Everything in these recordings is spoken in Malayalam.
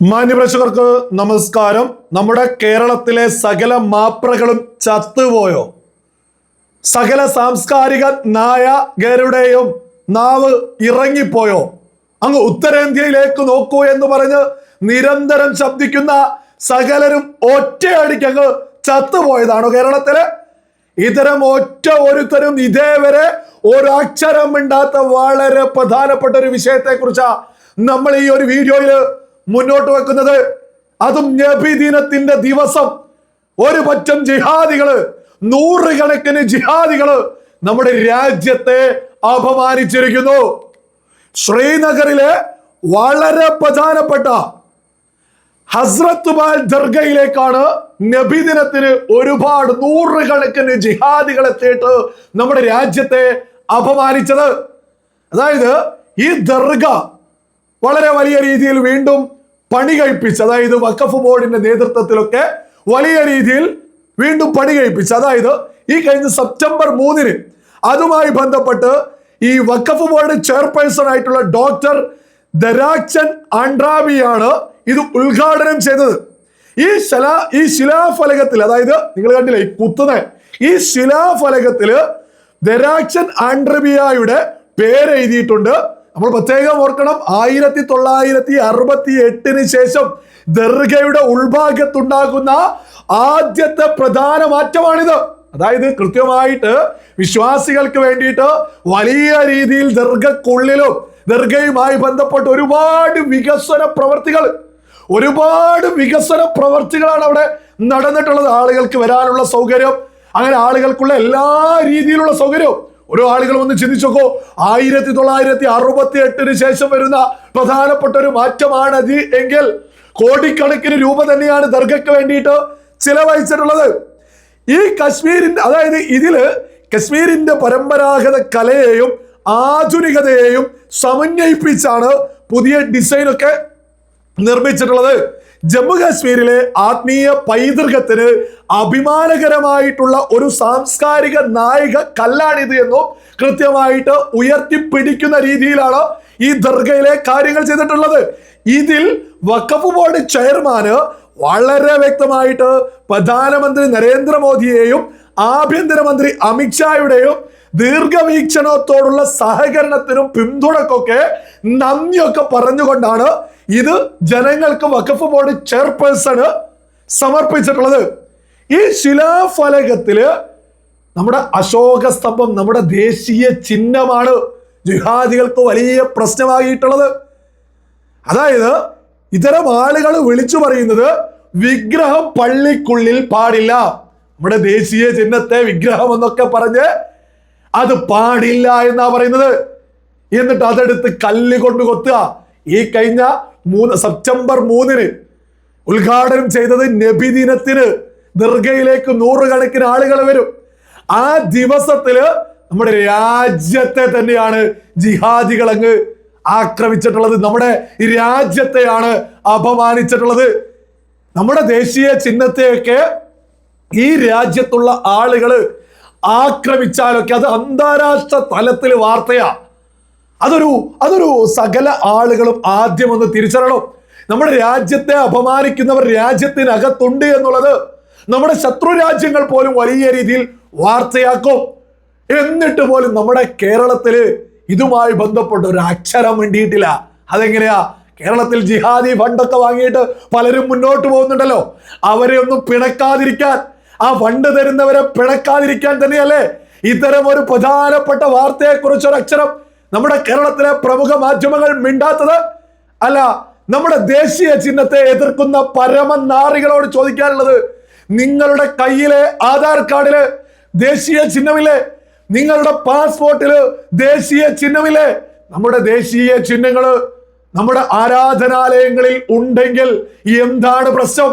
മാന്യപ്രേക്ഷകർക്ക് നമസ്കാരം. നമ്മുടെ കേരളത്തിലെ സകല മാപ്രകളും ചത്തുപോയോ? സകല സാംസ്കാരിക നായകരുടെയും നാവ് ഇറങ്ങിപ്പോയോ? അങ്ങ് ഉത്തരേന്ത്യയിലേക്ക് നോക്കൂ എന്ന് പറഞ്ഞ് നിരന്തരം ശബ്ദിക്കുന്ന സകലരും ഒറ്റയടിക്ക് അങ്ങ് ചത്തുപോയതാണോ കേരളത്തിലെ? ഇത്തരം ഒറ്റ ഒരുത്തരും ഇതേവരെ ഒരക്ഷരം മിണ്ടാത്ത വളരെ പ്രധാനപ്പെട്ട ഒരു വിഷയത്തെ കുറിച്ചാ നമ്മൾ ഈ ഒരു വീഡിയോയിൽ മുന്നോട്ട് വെക്കുന്നത് അതും നബിദിനത്തിന്റെ ദിവസം. ഒരു പറ്റം ജിഹാദികൾ നൂറുകണക്കിന് ജിഹാദികൾ നമ്മുടെ രാജ്യത്തെ അപമാനിച്ചിരിക്കുന്നു. ശ്രീനഗറിലെ വളരെ പ്രധാനപ്പെട്ട ഹസ്രത്ത് ബാൽ ദർഗയിലേക്കാണ് നബിദിനത്തിന് ഒരുപാട് നൂറുകണക്കിന് ജിഹാദികൾ എത്തിയിട്ട് നമ്മുടെ രാജ്യത്തെ അപമാനിച്ചത്. അതായത് ഈ ദർഗ വളരെ വലിയ രീതിയിൽ വീണ്ടും പണി കഴിപ്പിച്ച് അതായത് വഖഫ് ബോർഡിന്റെ നേതൃത്വത്തിലൊക്കെ വലിയ രീതിയിൽ വീണ്ടും പണി കഴിപ്പിച്ച് അതായത് ഈ കഴിഞ്ഞ സെപ്റ്റംബർ മൂന്നിന് അതുമായി ബന്ധപ്പെട്ട് ഈ വഖഫ് ബോർഡ് ചെയർപേഴ്സൺ ആയിട്ടുള്ള ഡോക്ടർ ദരാക്ചൻ ആൻഡ്രാബിയാണ് ഇത് ഉദ്ഘാടനം ചെയ്തത്. ഈ ശിലാ ഈ ശിലാഫലകത്തിൽ അതായത് നിങ്ങൾ കണ്ടില്ലേ ഈ കുത്തുന്ന ഈ ശിലാഫലകത്തിൽ ദരാക്ഷൻ ആൻഡ്രബിയായുടെ പേര് എഴുതിയിട്ടുണ്ട് നമ്മൾ പ്രത്യേകം ഓർക്കണം ആയിരത്തി തൊള്ളായിരത്തി അറുപത്തി എട്ടിന് ശേഷം ദർഗയുടെ ഉൾഭാഗത്തുണ്ടാകുന്ന ആദ്യത്തെ പ്രധാന മാറ്റമാണിത്. അതായത് കൃത്യമായിട്ട് വിശ്വാസികൾക്ക് വേണ്ടിയിട്ട് വലിയ രീതിയിൽ ദർഗക്കുള്ളിലും ദർഗയുമായി ബന്ധപ്പെട്ട് ഒരുപാട് വികസന പ്രവർത്തികൾ ഒരുപാട് വികസന പ്രവർത്തികളാണ് അവിടെ നടന്നിട്ടുള്ളത്. ആളുകൾക്ക് വരാനുള്ള സൗകര്യം അങ്ങനെ ആളുകൾക്കുള്ള എല്ലാ രീതിയിലുള്ള സൗകര്യവും ഓരോ ആളുകൾ ഒന്ന് ചിന്തിച്ചോക്കോ. ആയിരത്തി തൊള്ളായിരത്തി അറുപത്തി എട്ടിന് ശേഷം വരുന്ന പ്രധാനപ്പെട്ട ഒരു മാറ്റമാണ് അത് എങ്കിൽ കോടിക്കണക്കിന് രൂപ തന്നെയാണ് ദർഗയ്ക്ക് വേണ്ടിയിട്ട് ചിലവഴിച്ചിട്ടുള്ളത്. ഈ കശ്മീരിന്റെ അതായത് ഇതിൽ കശ്മീരിന്റെ പരമ്പരാഗത കലയെയും ആധുനികതയെയും സമന്വയിപ്പിച്ചാണ് പുതിയ ഡിസൈനൊക്കെ നിർമ്മിച്ചിട്ടുള്ളത്. ജമ്മു കാശ്മീരിലെ ആത്മീയ പൈതൃകത്തിന് അഭിമാനകരമായിട്ടുള്ള ഒരു സാംസ്കാരിക നായിക കല്ലാണിത് എന്നും കൃത്യമായിട്ട് ഉയർത്തിപ്പിടിക്കുന്ന രീതിയിലാണ് ഈ ദർഗയിലെ കാര്യങ്ങൾ ചെയ്തിട്ടുള്ളത്. ഇതിൽ വഖഫ് ബോർഡ് ചെയർമാന് വളരെ വ്യക്തമായിട്ട് പ്രധാനമന്ത്രി നരേന്ദ്രമോദിയെയും ആഭ്യന്തരമന്ത്രി അമിത്ഷായുടെയും ദീർഘവീക്ഷണത്തോടുള്ള സഹകരണത്തിനും പിന്തുണക്കൊക്കെ നന്ദിയൊക്കെ പറഞ്ഞുകൊണ്ടാണ് ഇത് ജനങ്ങൾക്ക് വഖഫ് ബോർഡ് ചെയർപേഴ്സൺ സമർപ്പിച്ചിട്ടുള്ളത്. ഈ ശിലാഫലകത്തിൽ നമ്മുടെ അശോക സ്തംഭം നമ്മുടെ ദേശീയ ചിഹ്നമാണ് ജിഹാദികൾക്ക് വലിയ പ്രശ്നമായിട്ടുള്ളത്. അതായത് ഇത്തരം ആളുകൾ വിളിച്ചു പറയുന്നത് വിഗ്രഹം പള്ളിക്കുള്ളിൽ പാടില്ല. നമ്മുടെ ദേശീയ ചിഹ്നത്തെ വിഗ്രഹം എന്നൊക്കെ പറഞ്ഞ് അത് പാടില്ല എന്നാ പറയുന്നത്? എന്നിട്ട് അതെടുത്ത് കല്ല് കൊണ്ട് കൊത്തുക. ഈ കഴിഞ്ഞ മൂന്ന് സെപ്റ്റംബർ മൂന്നിന് ഉദ്ഘാടനം ചെയ്തത് നബി ദിനത്തിന് ദീർഘയിലേക്ക് നൂറുകണക്കിന് ആളുകൾ വരും. ആ ദിവസത്തിൽ നമ്മുടെ രാജ്യത്തെ തന്നെയാണ് ജിഹാദികൾ അങ്ങ് ആക്രമിച്ചിട്ടുള്ളത്. നമ്മുടെ രാജ്യത്തെയാണ് അപമാനിച്ചിട്ടുള്ളത്. നമ്മുടെ ദേശീയ ചിഹ്നത്തെയൊക്കെ ഈ രാജ്യത്തുള്ള ആളുകൾ ആക്രമിച്ചാലൊക്കെ അത് അന്താരാഷ്ട്ര തലത്തിൽ വാർത്തയാ. അതൊരു അതൊരു സകല ആളുകളും ആദ്യം ഒന്ന് തിരിച്ചറിയണം. നമ്മുടെ രാജ്യത്തെ അപമാനിക്കുന്നവർ രാജ്യത്തിനകത്തുണ്ട് എന്നുള്ളത് നമ്മുടെ ശത്രു രാജ്യങ്ങൾ പോലും വലിയ രീതിയിൽ വാർത്തയാക്കും. എന്നിട്ട് പോലും നമ്മുടെ കേരളത്തിൽ ഇതുമായി ബന്ധപ്പെട്ട് ഒരു അക്ഷരം വേണ്ടിയിട്ടില്ല അതെങ്ങനെയാ? കേരളത്തിൽ ജിഹാദി ഫണ്ടൊക്കെ വാങ്ങിയിട്ട് പലരും മുന്നോട്ട് പോകുന്നുണ്ടല്ലോ. അവരെ ഒന്നും പിണക്കാതിരിക്കാൻ. ആ ഫണ്ട് തരുന്നവരെ പിണക്കാതിരിക്കാൻ തന്നെയല്ലേ? ഇത്തരം ഒരു പ്രധാനപ്പെട്ട വാർത്തയെ കുറിച്ചൊരു അക്ഷരം നമ്മുടെ കേരളത്തിലെ പ്രമുഖ മാധ്യമങ്ങൾ മിണ്ടാത്തത്? അല്ല നമ്മുടെ ദേശീയ ചിഹ്നത്തെ എതിർക്കുന്ന പരമനാറികളോട് ചോദിക്കാനുള്ളത് നിങ്ങളുടെ കയ്യിലെ ആധാർ കാർഡിൽ ദേശീയ ചിഹ്നമില്ലേ? നിങ്ങളുടെ പാസ്പോർട്ടിൽ ദേശീയ ചിഹ്നമില്ലേ? നമ്മുടെ ദേശീയ ചിഹ്നങ്ങൾ നമ്മുടെ ആരാധനാലയങ്ങളിൽ ഉണ്ടെങ്കിൽ എന്താണ് പ്രശ്നം?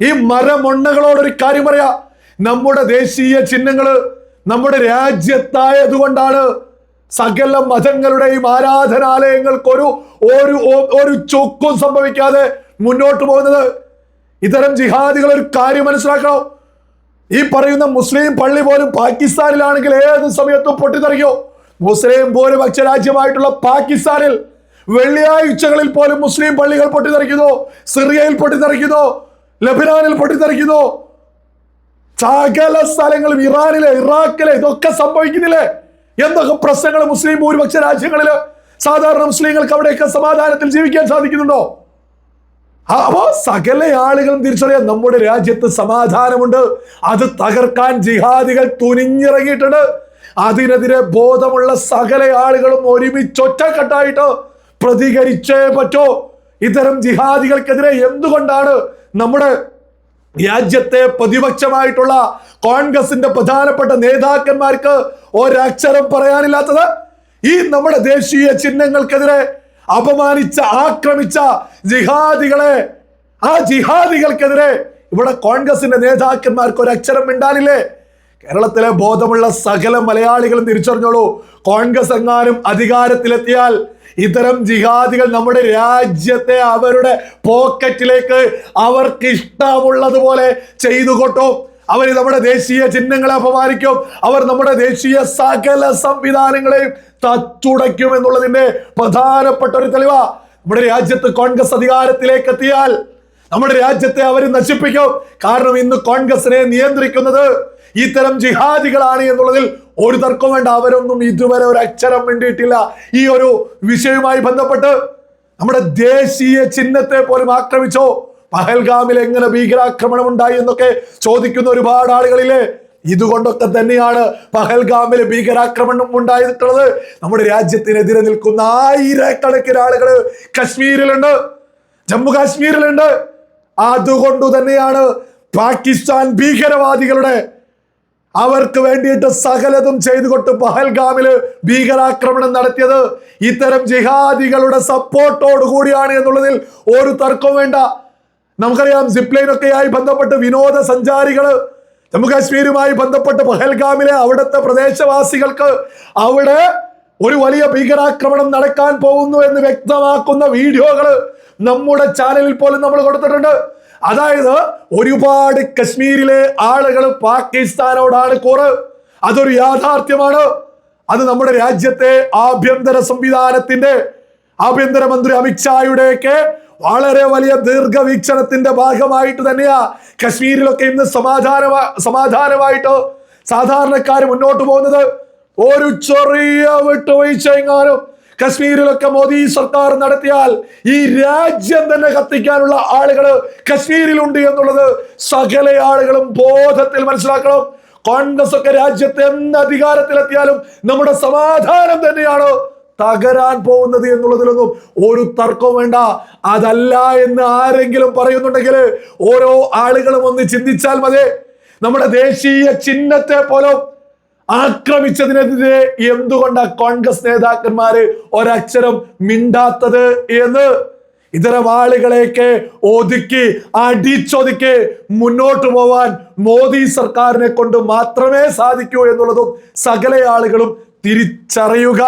ഈ മരമൊണ്ണകളോടൊരു കാര്യം പറയാ. നമ്മുടെ ദേശീയ ചിഹ്നങ്ങൾ നമ്മുടെ രാജ്യത്തായതുകൊണ്ടാണ് സകല മതങ്ങളുടെയും ആരാധനാലയങ്ങൾക്കൊരു ഒരു ഒരു ഒരു ചൊക്കും സംഭവിക്കാതെ മുന്നോട്ട് പോകുന്നത്. ഇത്തരം ജിഹാദികൾ ഒരു കാര്യം മനസ്സിലാക്കണം. ഈ പറയുന്ന മുസ്ലിം പള്ളി പോലും പാകിസ്ഥാനിലാണെങ്കിൽ ഏത് സമയത്തും പൊട്ടിത്തെറിക്കോ. മുസ്ലിം ഭൂരിപക്ഷ രാജ്യമായിട്ടുള്ള പാകിസ്ഥാനിൽ വെള്ളിയാഴ്ചകളിൽ പോലും മുസ്ലിം പള്ളികൾ പൊട്ടിത്തെറിക്കുന്നു. സിറിയയിൽ പൊട്ടിത്തെറിക്കുന്നു. ലബനാനിൽ പൊട്ടിത്തെറിക്കുന്നു. സകല സ്ഥലങ്ങളും ഇറാനിലെ ഇറാഖിലെ ഇതൊക്കെ സംഭവിക്കുന്നില്ലേ? എന്തൊക്കെ പ്രശ്നങ്ങൾ മുസ്ലിം ഭൂരിപക്ഷ രാജ്യങ്ങളിൽ സാധാരണ മുസ്ലിങ്ങൾക്ക് അവിടെയൊക്കെ സമാധാനത്തിൽ ജീവിക്കാൻ സാധിക്കുന്നുണ്ടോ? അപ്പോ സകല ആളുകളും തിരിച്ചറിയാം നമ്മുടെ രാജ്യത്ത് സമാധാനമുണ്ട്. അത് തകർക്കാൻ ജിഹാദികൾ തുനിഞ്ഞിറങ്ങിയിട്ടുണ്ട്. അതിനെതിരെ ബോധമുള്ള സകല ആളുകളും ഒരുമിച്ച് ഒറ്റക്കെട്ടായിട്ട് പ്രതികരിച്ചേ പറ്റോ. ഇത്തരം ജിഹാദികൾക്കെതിരെ എന്തുകൊണ്ടാണ് നമ്മുടെ രാജ്യത്തെ പ്രതിപക്ഷമായിട്ടുള്ള കോൺഗ്രസിന്റെ പ്രധാനപ്പെട്ട നേതാക്കന്മാർക്ക് ഒരക്ഷരം പറയാനില്ലാത്തത് ഈ നമ്മുടെ ദേശീയ ചിഹ്നങ്ങൾക്കെതിരെ അപമാനിച്ച ആക്രമിച്ച ജിഹാദികളെ ആ ജിഹാദികൾക്കെതിരെ ഇവിടെ കോൺഗ്രസിന്റെ നേതാക്കന്മാർക്ക് ഒരക്ഷരം മിണ്ടാനില്ലേ? കേരളത്തിലെ ബോധമുള്ള സകല മലയാളികളും തിരിച്ചറിഞ്ഞോളൂ. കോൺഗ്രസ് എങ്ങാനും അധികാരത്തിലെത്തിയാൽ ഇത്തരം ജിഹാദികൾ നമ്മുടെ രാജ്യത്തെ അവരുടെ പോക്കറ്റിലേക്ക് അവർക്ക് ഇഷ്ടമുള്ളതുപോലെ ചെയ്തു കൊട്ടും അവർ നമ്മുടെ ദേശീയ ചിഹ്നങ്ങളെ അപമാനിക്കും. അവർ നമ്മുടെ ദേശീയ സകല സംവിധാനങ്ങളെയും തച്ചുടയ്ക്കും എന്നുള്ളതിന്റെ പ്രധാനപ്പെട്ട ഒരു തെളിവ. നമ്മുടെ രാജ്യത്ത് കോൺഗ്രസ് അധികാരത്തിലേക്ക് എത്തിയാൽ നമ്മുടെ രാജ്യത്തെ അവർ നശിപ്പിക്കും. കാരണം ഇന്ന് കോൺഗ്രസിനെ നിയന്ത്രിക്കുന്നത് ഇത്തരം ജിഹാദികളാണ് എന്നുള്ളതിൽ ഒരു തർക്കം വേണ്ട അവരൊന്നും ഇതുവരെ ഒരു അക്ഷരം വേണ്ടിയിട്ടില്ല ഈ ഒരു വിഷയവുമായി ബന്ധപ്പെട്ട് നമ്മുടെ ദേശീയ ചിഹ്നത്തെ പോലും ആക്രമിച്ചോ? പഹൽഗാമിൽ എങ്ങനെ ഭീകരാക്രമണം ഉണ്ടായി എന്നൊക്കെ ചോദിക്കുന്ന ഒരുപാട് ആളുകളില്ലേ? ഇതുകൊണ്ടൊക്കെ തന്നെയാണ് പഹൽഗാമിൽ ഭീകരാക്രമണം ഉണ്ടായിട്ടുള്ളത്. നമ്മുടെ രാജ്യത്തിനെതിരെ നിൽക്കുന്ന ആയിരക്കണക്കിന് ആളുകൾ കശ്മീരിലുണ്ട് ജമ്മു കാശ്മീരിലുണ്ട് അതുകൊണ്ട് തന്നെയാണ് പാകിസ്ഥാൻ ഭീകരവാദികളുടെ അവർക്ക് വേണ്ടിയിട്ട് സകലതും ചെയ്തുകൊണ്ട് പഹൽഗാമിൽ ഭീകരാക്രമണം നടത്തിയത്. ഇത്തരം ജിഹാദികളുടെ സപ്പോർട്ടോട് കൂടിയാണ് എന്നുള്ളതിൽ ഒരു തർക്കവും വേണ്ട. നമുക്കറിയാം സിപ്ലൈനൊക്കെയായി ബന്ധപ്പെട്ട് വിനോദസഞ്ചാരികൾ ജമ്മു കാശ്മീരുമായി ബന്ധപ്പെട്ട് പഹൽഗാമിലെ അവിടുത്തെ പ്രദേശവാസികൾക്ക് അവിടെ ഒരു വലിയ ഭീകരാക്രമണം നടക്കാൻ പോകുന്നു എന്ന് വ്യക്തമാക്കുന്ന വീഡിയോകൾ നമ്മുടെ ചാനലിൽ പോലും നമ്മൾ കൊടുത്തിട്ടുണ്ട്. അതായത് ഒരുപാട് കശ്മീരിലെ ആളുകൾ പാകിസ്ഥാനോടാണ് കുറവ് അതൊരു യാഥാർത്ഥ്യമാണ്. അത് നമ്മുടെ രാജ്യത്തെ ആഭ്യന്തര സംവിധാനത്തിന്റെ ആഭ്യന്തരമന്ത്രി അമിത്ഷായുടെയൊക്കെ വളരെ വലിയ ദീർഘവീക്ഷണത്തിന്റെ ഭാഗമായിട്ട് തന്നെയാ കശ്മീരിലൊക്കെ ഇന്ന് സമാധാന സമാധാനമായിട്ട് സാധാരണക്കാർ മുന്നോട്ട് പോകുന്നത്. ഒരു ചെറിയ വിട്ടുവീഴ്ച എങ്ങാനും കശ്മീരിലൊക്കെ മോദി സർക്കാർ നടത്തിയാൽ ഈ രാജ്യം തന്നെ കത്തിക്കാനുള്ള ആളുകൾ കശ്മീരിലുണ്ട് എന്നുള്ളത് സകല ആളുകളും ബോധത്തിൽ മനസ്സിലാക്കണം. കോൺഗ്രസ് ഒക്കെ രാജ്യത്ത് എന്ന് അധികാരത്തിലെത്തിയാലും നമ്മുടെ സമാധാനം തന്നെയാണ് തകരാൻ പോകുന്നത് എന്നുള്ളതിലൊന്നും ഒരു തർക്കവും വേണ്ട. അതല്ല എന്ന് ആരെങ്കിലും പറയുന്നുണ്ടെങ്കിൽ ഓരോ ആളുകളും ഒന്ന് ചിന്തിച്ചാൽ മതി. നമ്മുടെ ദേശീയ ചിഹ്നത്തെ പോലും ആക്രമിച്ചതിനെതിരെ എന്തുകൊണ്ടാ കോൺഗ്രസ് നേതാക്കന്മാര് ഒരക്ഷരം മിണ്ടാത്തത് എന്ന്? ഇത്തരം ആളുകളെയൊക്കെ ഒതുക്കി അടിച്ചൊതുക്കി മുന്നോട്ട് പോവാൻ മോദി സർക്കാരിനെ കൊണ്ട് മാത്രമേ സാധിക്കൂ എന്നുള്ളതും സകല ആളുകളും തിരിച്ചറിയുക.